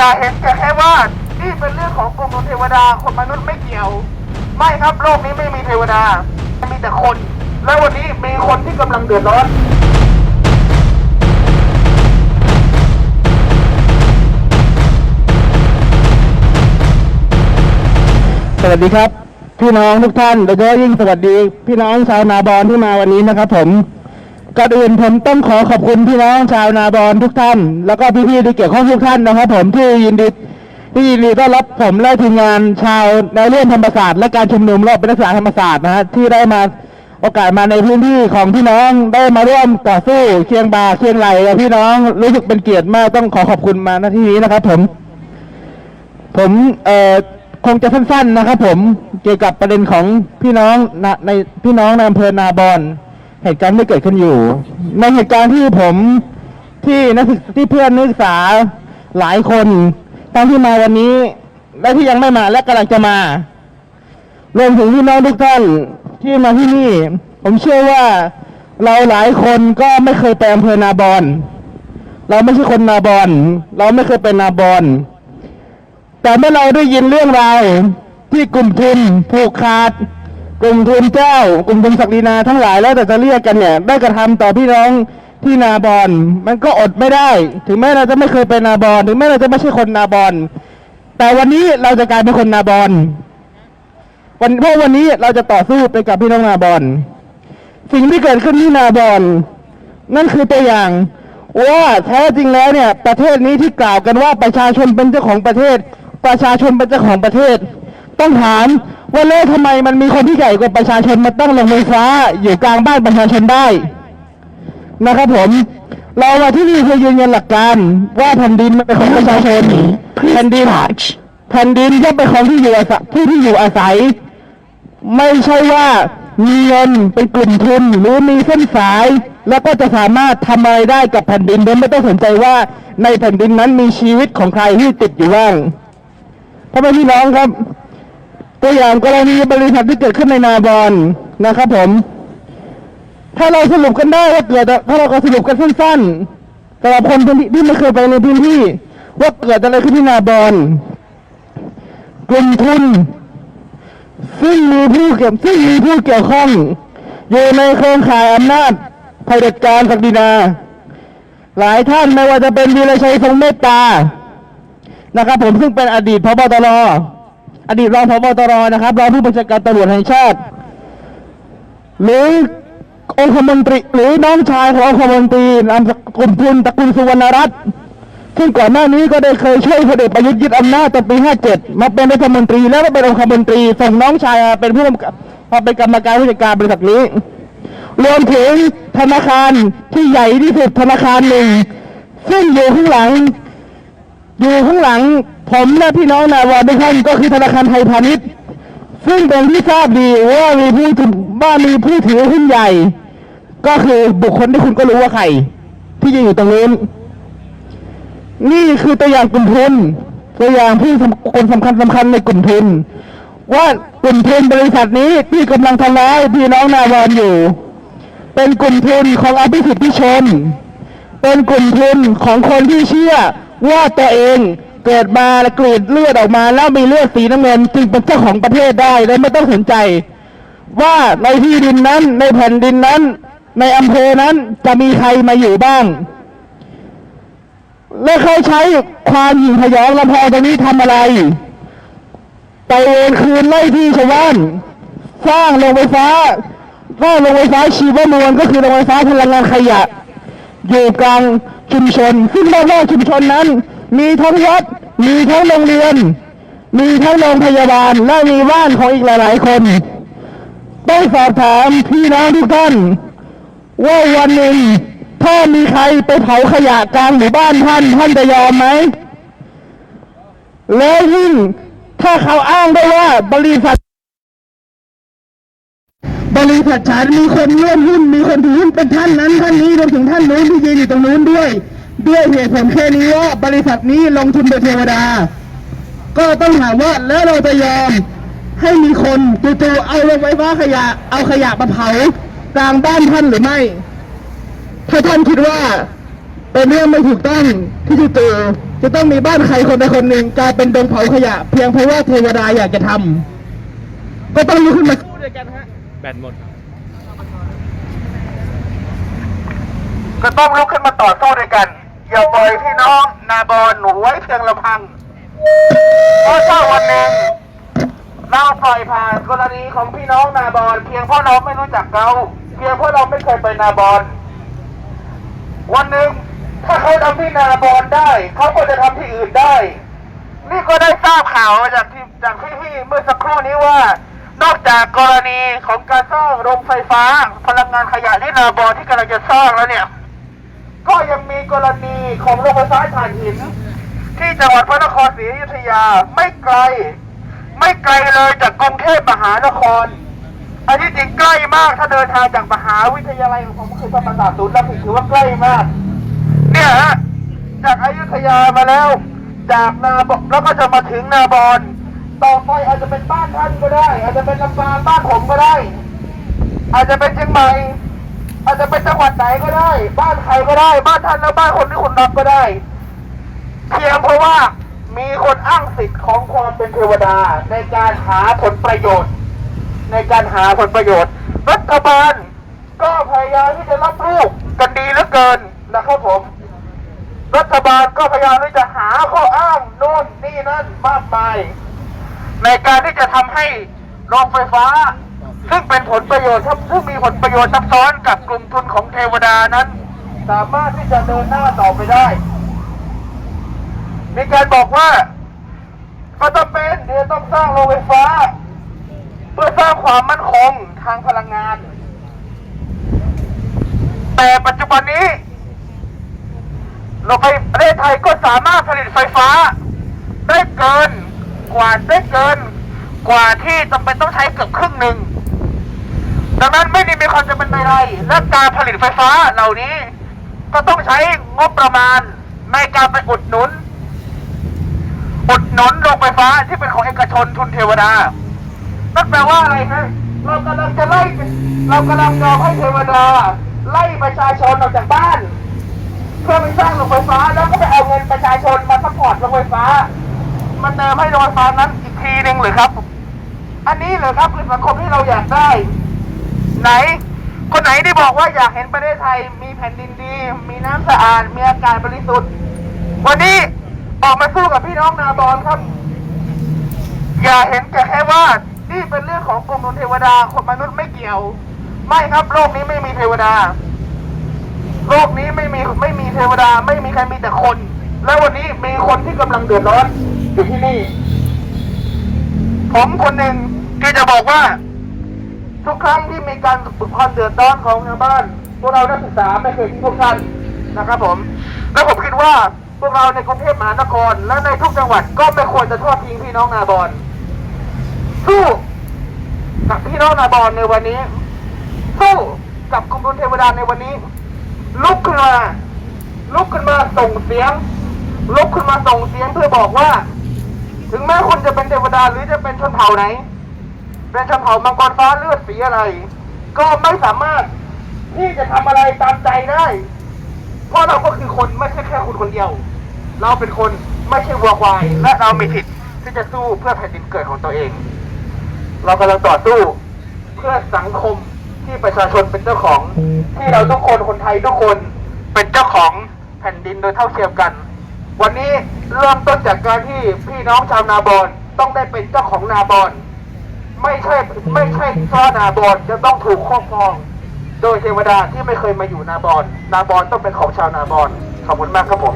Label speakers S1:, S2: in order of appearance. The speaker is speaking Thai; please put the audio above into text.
S1: อย่าเห็นแก่แค่ว่านี่เป็นเรื่องของกรมเทวดาคนมนุษย์ไม่เกี่ยว ไม่ครับโลกนี้ไม่มีเทวดา มีแต่คน และวันนี้มีคนที่กำลังเดือดร้อน
S2: สวัสดีครับ พี่น้องทุกท่านโดยเฉพาะยิ่งสวัสดี พี่น้องชาวนาบอนที่มาวันนี้นะครับผม ก่อนอื่นผมต้องขอขอบคุณพี่น้องชาวนาบอนทุกท่าน แล้วก็พี่ๆที่เกี่ยวข้องทุกท่านนะครับผมที่ยินดีที่ยินดีต้อนรับผมและทีมงานชาวในเรื่องธรรมศาสตร์และการชุมนุมรอบเป็นนักศึกษาธรรมศาสตร์นะฮะที่ได้มาโอกาสมาในพื้นที่ของพี่น้องได้มาร่วมต่อสู้เคียงบ่าเคียงไหลกับพี่น้องรู้สึกเป็นเกียรติมากต้องขอขอบคุณมาณที่นี้นะครับ ผม ผมเอ่อคงจะสั้นๆนะครับ ผมเกี่ยวกับประเด็นของพี่น้องในพี่น้องในอำเภอนาบอน เหตุการณ์ที่เกิดขึ้นอยู่ ในเหตุการณ์ที่ผมที่นักศึกที่เพื่อนนักศึกษาหลายคนทั้งที่มาวันนี้ และที่ยังไม่มาและกำลังจะมารวมถึงพี่น้องทุกท่านที่มาที่นี่ ผมเชื่อว่าเราหลายคนก็ไม่เคยไปอำเภอนาบอนเราไม่ใช่คนนาบอนเราไม่เคยเป็นนาบอนแต่เมื่อเราได้ยินเรื่องราวที่กลุ่มทุนผูกขาด กลุ่มทุนเจ้ากลุ่มทุนศักดินาทั้งหลายแล้วแต่จะเรียกกันเนี่ย ได้กระทำต่อพี่น้องที่นาบอนมันก็อดไม่ได้ ถึงแม้เราจะไม่เคยเป็นนาบอนถึงแม้เราจะไม่ใช่คนนาบอนแต่วันนี้เราจะกลายเป็นคนนาบอนวันเพราะวันนี้เราจะต่อสู้ไปกับพี่น้องนาบอนสิ่งที่เกิดขึ้นที่นาบอนนั่นคือตัวอย่างว่าแท้จริงแล้วเนี่ย ประเทศนี้ที่กล่าวกันว่าประชาชนเป็นเจ้าของประเทศ ประชาชนเป็นเจ้าของประเทศ ต้องถามว่าแล้วทำไมมันมีคนที่ใหญ่กว่าประชาชนมาตั้งโรงไฟฟ้า อยู่กลางบ้านประชาชนได้ นะครับผม เรามาที่นี่เพื่อยืนยันหลักการ ว่าแผ่นดินมันเป็นของประชาชนแผ่นดินแผ่นดินย่อมเป็นของที่อยู่อาศัยที่ที่อยู่อาศัย ไม่ใช่ว่ามีเงินเป็นกลุ่มทุนหรือมีเส้นสาย แล้วก็จะสามารถทำอะไรได้กับแผ่นดินโดยไม่ต้องสนใจว่าในแผ่นดินนั้นมีชีวิตของใครที่ติดอยู่บ้างพ่อแม่พี่น้องครับ ตัวอย่างกรณีบริษัทที่เกิดขึ้นในนาบอนนะครับผม ถ้าเราสรุปกันได้ว่าเกิดถ้าเราก็สรุปกันสั้นๆสำหรับคนที่ไม่เคยไปในพื้นที่ ว่าเกิดอะไรขึ้นที่นาบอนกลุ่มทุนซึ่งมีผู้เกี่ยวซึ่งมีผู้เกี่ยวข้อง อยู่ในโครงข่ายอำนาจเผด็จการศักดินา หลายท่านไม่ว่าจะเป็นวีรชัยทรงเมตตานะครับผมซึ่งเป็นอดีตพบตร อดีตรองพบตรนะครับรองผู้บัญชาการตำรวจแห่งชาติ หรือองคมนตรี หรือน้องชายขององคมนตรีนามสกุลทุนตระกูลสุวรรณรัตน์ซึ่งก่อนหน้านี้ก็ได้เคยช่วยพลเอกประยุทธ์ยึดอำนาจตอนปี 57 มาเป็นรัฐมนตรีแล้วก็เป็นองคมนตรีส่งน้องชายมาเป็นผู้กำกับมาเป็นกรรมการผู้จัดการบริษัทนี้ รวมถึงธนาคารที่ใหญ่ที่สุดธนาคารหนึ่ง ซึ่งอยู่ข้างหลัง อยู่ข้างหลัง ผมและพี่น้องนาวาทุกท่านก็คือธนาคารไทยพาณิชย์ ซึ่งเป็นที่ทราบดีว่ามีผู้ถือว่ามีผู้ถือหุ้นใหญ่ ก็คือบุคคลที่คุณก็รู้ว่าใคร ที่ยืนอยู่ตรงนู้นนี่คือตัวอย่างกลุ่มทุนตัวอย่างผู้คนสำคัญสำคัญในกลุ่มทุน ว่ากลุ่มทุนบริษัทนี้ที่กำลังทำร้ายพี่น้องนาวานอยู่ เป็นกลุ่มทุนของอภิสิทธิชน เป็นกลุ่มทุนของคนที่เชื่อว่าตัวเอง เกิดมาและกรีดเลือดออกมา แล้วมีเลือดสีน้ำเงิน จึงเป็นเจ้าของประเทศได้และไม่ต้องสนใจ ว่าในที่ดินนั้นในแผ่นดินนั้น ในอำเภอนั้นจะมีใครมาอยู่บ้าง และเขาใช้ความหยิ่งพยองลำพองตรงนี้ทำอะไร ไปเวรคืนไล่ที่ชาวบ้านสร้างโรงไฟฟ้าสร้างโรงไฟฟ้าชีวมวลก็คือโรงไฟฟ้าพลังงานขยะ อยู่กลางชุมชน ซึ่งรอบๆชุมชนนั้น มีทั้งวัด มีทั้งโรงเรียน มีทั้งโรงพยาบาล และมีบ้านของอีกหลาย ๆ คน ต้องสอบถามพี่น้องทุกท่าน ว่าวันหนึ่งถ้ามีใครไปเผาขยะกลางหมู่บ้านท่าน ท่านจะยอมไหม แล้วยิ่งถ้าเขาอ้างได้ว่าบริษัท บริษัทฉันมีคนร่วมหุ้นมีคนถือหุ้นเป็นท่านนั้นท่านนี้รวมถึงท่านนู้นที่ยืนอยู่ตรงนู้นด้วย ด้วยเหตุผลแค่นี้ว่าบริษัทนี้ลงทุนโดยเทวดา ก็ต้องถามว่าแล้วเราจะยอมให้มีคนจู่ๆเอาลงไฟฟ้าขยะ เอาขยะมาเผากลางบ้านท่านหรือไม่ ถ้าท่านคิดว่าเป็นเรื่องไม่ถูกต้องที่จู่ๆจะต้องมีบ้านใครคนใดคนหนึ่งกลายเป็นดงเผาขยะ เพียงเพราะว่าเทวดาอยากจะทำก็ต้องลุกขึ้นมาสู้ด้วยกันฮะ
S3: แบตหมด
S1: ก็ต้องลุกขึ้นมาต่อสู้ด้วยกัน อย่าปล่อยพี่น้องนาบอลหนูไว้เพียงลำพัง เพราะถ้าวันหนึ่งเราปล่อยผ่านกรณีของพี่น้องนาบอลเพียงเพราะเราไม่รู้จักเขาเพียงเพราะเราไม่เคยไปนาบอลวันหนึ่งถ้าเขาทำที่นาบอลได้ เขาก็จะทำที่อื่นได้ นี่ก็ได้ทราบข่าวมาจากที่จากพี่ๆเมื่อสักครู่นี้ว่า นอกจากกรณีของการสร้างโรงไฟฟ้า พลังงานขยะที่นาบอลที่กำลังจะสร้างแล้วเนี่ย ก็ยังมีกรณีของโรงไฟฟ้าถ่านหิน ที่จังหวัดพระนครศรีอยุธยาไม่ไกล ไม่ไกลเลยจากกรุงเทพมหานคร อันที่จริงใกล้มากถ้าเดินทางจากมหาวิทยาลัยของผมคือธรรมศาสตร์ศูนย์รังสิตถือว่าใกล้มาก เนี่ยฮะจากอยุทยามาแล้ว จากนาบแล้วก็จะมาถึงนาบอนต่อไปอาจจะเป็นบ้านท่านก็ได้ อาจจะเป็นลำปางบ้านผมก็ได้ อาจจะเป็นเชียงใหม่ จังหวัดไหนก็ได้ บ้านใครก็ได้ บ้านท่านแล้วบ้านคนที่คุณรับก็ได้ เพียงเพราะว่ามีคนอ้างสิทธิ์ของความเป็นเทวดาในการหาผลประโยชน์ ในการหาผลประโยชน์ รัฐบาลก็พยายามที่จะรับลูกกันดีเหลือเกินนะครับผม รัฐบาลก็พยายามที่จะหาข้ออ้างโน่นนี่นั่นมากมายในการที่จะทำให้โรงไฟฟ้า ซึ่งเป็นผลประโยชน์ครับซึ่งมีผลประโยชน์ซับซ้อนกับกลุ่มทุนของเทวดานั้น สามารถที่จะเดินหน้าต่อไปได้ มีการบอกว่าก็ต้องเป็นเดี๋ยวต้องสร้างโรงไฟฟ้า เพื่อสร้างความมั่นคงทางพลังงาน แต่ปัจจุบันนี้โรงไฟประเทศไทยก็สามารถผลิตไฟฟ้า ได้เกินกว่าได้เกิน กว่าที่จำเป็นต้องใช้เกือบครึ่งหนึ่ง ดังนั้นไม่ได้มีความจำเป็นใดๆและการผลิตไฟฟ้าเหล่านี้ ก็ต้องใช้งบประมาณในการไปอุดหนุน อุดหนุนโรงไฟฟ้าที่เป็นของเอกชนทุนเทวดานั่นแปลว่าอะไรฮะเรากำลังจะไล่เรากำลังยอมให้เทวดา ไล่ประชาชนออกจากบ้าน เพื่อไปสร้างโรงไฟฟ้าแล้วก็ไปเอาเงินประชาชนมาซัพพอร์ตโรงไฟฟ้ามาเติมให้โรงไฟฟ้านั้นอีกทีหนึ่งหรือครับ อันนี้เหรอครับคือสังคมที่เราอยากได้ ไหน คนไหนที่บอกว่าอยากเห็นประเทศไทย มีแผ่นดินดี มีน้ำสะอาด มีอากาศบริสุทธิ์ วันนี้ออกมาสู้กับพี่น้องนาบอนครับ อย่าเห็นแก่แค่ว่านี่เป็นเรื่องของกรมนุนเทวดา คนมนุษย์ไม่เกี่ยว ไม่ครับ โลกนี้ไม่มีเทวดา โลกนี้ไม่มีไม่มีเทวดา ไม่มีใครมีแต่คน แล้ววันนี้มีคนที่กำลังเดือดร้อนอยู่ที่นี่ ผมคนหนึ่งที่จะบอกว่า ทุกครั้งที่มีการบุกความเดือดร้อนของชาวบ้าน พวกเรานักศึกษาไม่เคยทิ้งพวกท่านนะครับผม และผมคิดว่าพวกเราในกรุงเทพมหานคร และในทุกจังหวัดก็ไม่ควรจะทอดทิ้งพี่น้องนาบอนสู้กับพี่น้องนาบอนในวันนี้ สู้กับกลุ่มทุนเทวดาในวันนี้ ลุกขึ้นมา ลุกขึ้นมาส่งเสียง ลุกขึ้นมาส่งเสียงเพื่อบอกว่า ถึงแม้คุณจะเป็นเทวดาหรือจะเป็นชนเผ่าไหน เป็นชนเผ่ามังกรฟ้าเลือดสีอะไร ก็ไม่สามารถที่จะทำอะไรตามใจได้ เพราะเราก็คือคนไม่ใช่แค่คุณคนเดียว เราเป็นคนไม่ใช่วัวควาย และเรามีสิทธิ์ที่จะสู้เพื่อแผ่นดินเกิดของตัวเอง เรากำลังต่อสู้เพื่อสังคมที่ประชาชนเป็นเจ้าของ ที่เราทุกคนคนไทยทุกคนเป็นเจ้าของแผ่นดินโดยเท่าเทียมกัน วันนี้เริ่มต้นจากการที่พี่น้องชาวนาบอนต้องได้เป็นเจ้าของนาบอน ไม่ใช่ไม่ใช่เพรานาบอนจะต้องถูกครอบครอง โดยเทวดาที่ไม่เคยมาอยู่นาบอนนาบอนต้องเป็นของชาวนาบอนขอบคุณมากครับผม